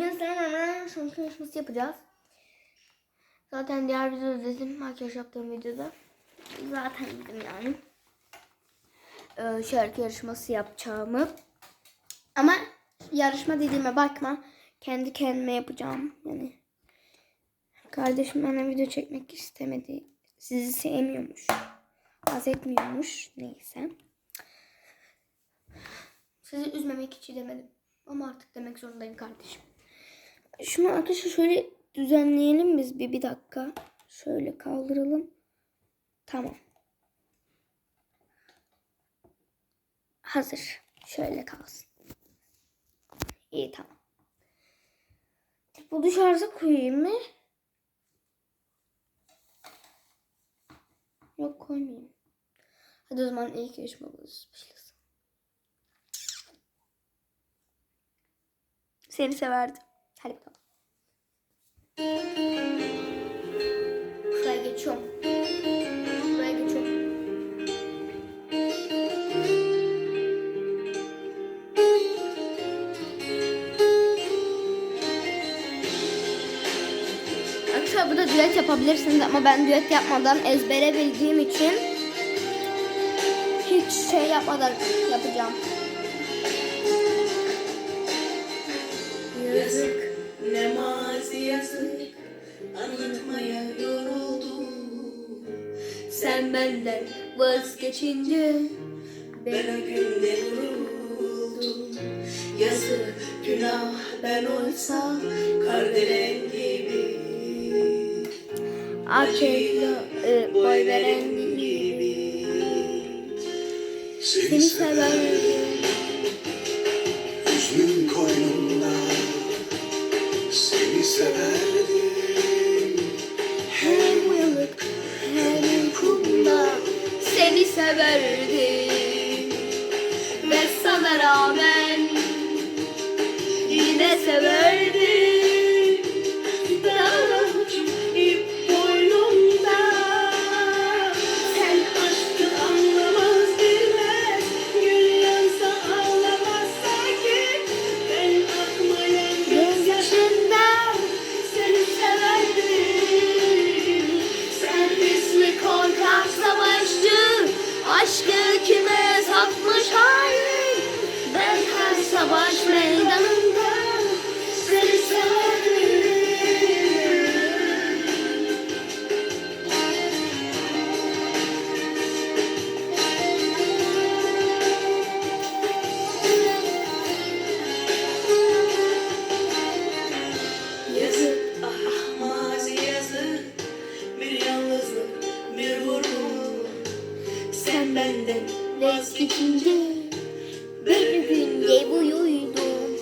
Bugün seninle son yarışması yapacağız. Zaten diğer videoda dedim. Makyaj yaptığım videoda. Zaten dedim yani. Ee, şarkı yarışması yapacağımı. Ama yarışma dediğime bakma. Kendi kendime yapacağım. Yani kardeşim bana video çekmek istemedi. Sizi sevmiyormuş. Haz etmiyormuş. Neyse. Sizi üzmemek için demedim. Ama artık demek zorundayım kardeşim. Şunu arkadaşlar şöyle düzenleyelim biz bir, bir dakika. Şöyle kaldıralım. Tamam. Hazır. Şöyle kalsın. İyi tamam. Bu dışarıda koyayım mı? Yok koymayayım. Hadi o zaman ilk yarışmamız başlasın. Seni severdim. Hadi bakalım. Şuraya geçiyorum. Burada düet yapabilirsiniz ama ben düet yapmadan ezbere bildiğim için hiç şey yapmadan yapacağım. Yazık ne mazi yazık Anlatmaya yoruldum. Sen benden vazgeçince Ben o günde vuruldum. Yazık günah ben oysa Kardelen gibi. Akella e, boy veren gibi. Seni severdim Hüznün severdim Hem uyanık hem uykumda Seni severdim Ve sana rağmen Yine severdim Benden Vazgeçince Bir gün ev uyudum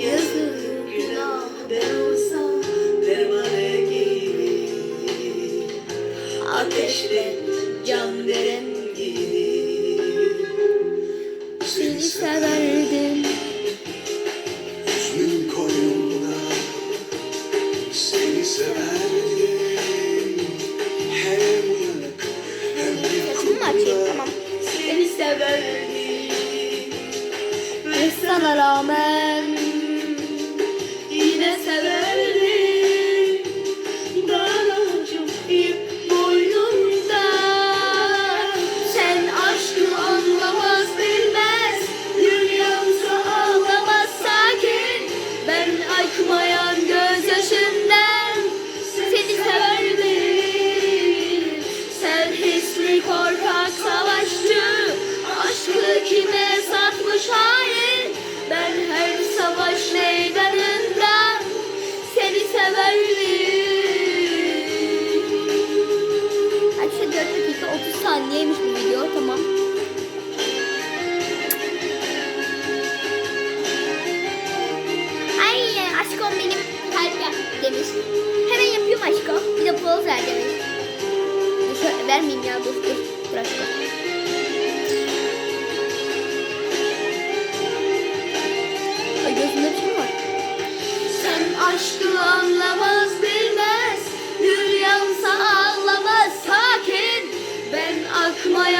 Yazık günah ben olsam pervane gibi Ateşle can veren gibi. Seni severdim. Hüznün koynumda seni severdim severdim Ve sana rağmen vermeyeyim ya dur dur. Aşkım. Ay? Sen aşkı anlamaz bilmez Gül ağlamaz sakin Ben akmayan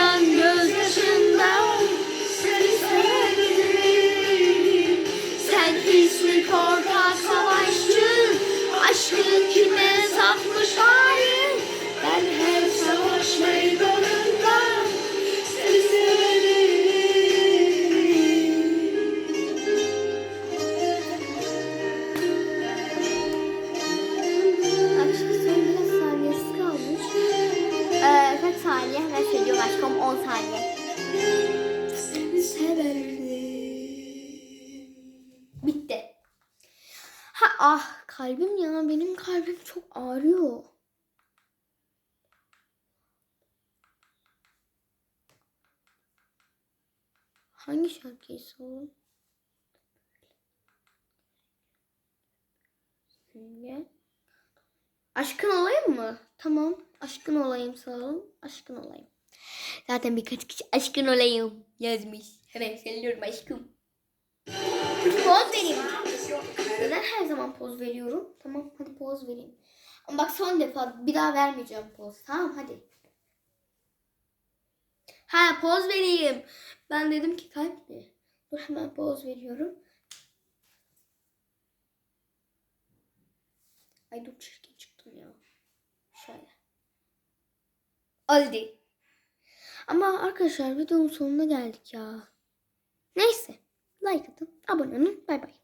Ah kalbim ya benim kalbim çok ağrıyor. Hangi şarkıyı sorun? Aşkın olayım mı? Tamam. Aşkın olayım sağ olun. Aşkın olayım. Zaten birkaç kişi aşkın olayım yazmış. Hemen söylüyorum aşkım. Poz vereyim. Neden her zaman poz veriyorum? Tamam hadi poz vereyim. Ama bak son defa bir daha vermeyeceğim poz. Tamam hadi. Ha poz vereyim. Ben dedim ki kalp mi? Dur hemen poz veriyorum. Ay dur çirkin çıktım ya. Şöyle. Hadi. Ama arkadaşlar videonun sonuna geldik ya. Neyse. Like atın, abone olun. Bay bay.